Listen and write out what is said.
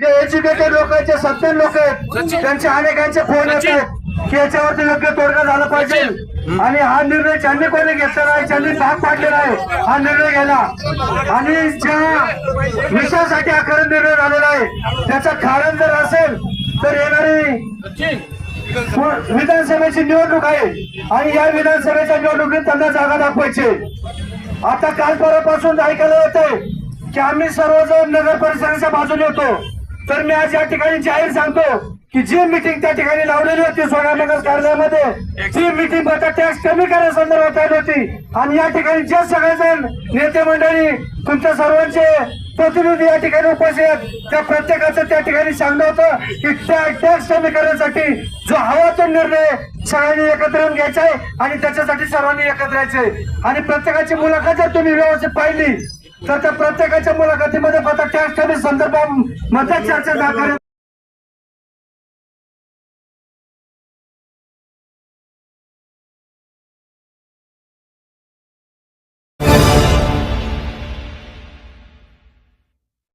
जे एज्युकेटेड लोक आहेत जे सत्य लोक आहेत त्यांचे अनेकांचे फोन येतात की याच्यावरती योग्य तोडगा झाला पाहिजे. आणि हा निर्णय ज्यांनी कोणी घेतलेला आहे ज्यांनी भाग पाडलेला आहे हा निर्णय घ्यायला. आणि ज्या विषयासाठी हा खरं निर्णय झालेला आहे त्याचं कारण जर असेल तर येणारी विधानसभेची निवडणूक आहे. आणि या विधानसभेच्या निवडणुकीत त्यांना जागा दाखवायची आता काल परवापासून ऐकायला येत आहे की आम्ही सर्वजण नगर परिषदेच्या बाजूने होतो. तर मी आज या ठिकाणी जाहीर सांगतो की जी मिटिंग त्या ठिकाणी लावलेली होती सोनानगर कार्यालयामध्ये ती मिटिंग आता टॅक्स कमी करण्यासंदर्भात आली होती. आणि या ठिकाणी जे सगळेजण नेते मंडळी तुमच्या सर्वांचे प्रतिनिधी या ठिकाणी उपस्थित आहेत. त्या प्रत्येकाचं त्या ठिकाणी सांगणं होतं की त्या टॅक्स कमी करण्यासाठी जो हवा तो निर्णय सगळ्यांनी एकत्र येऊन घ्यायचा आहे आणि त्याच्यासाठी सर्वांनी एकत्र यायचंय आणि प्रत्येकाची मुलाखत जर तुम्ही व्यवस्थित पाहिली तर त्या प्रत्येकाच्या मुलाखतीमध्ये फक्त टॅक्स कमी संदर्भामध्ये चर्चा दाखल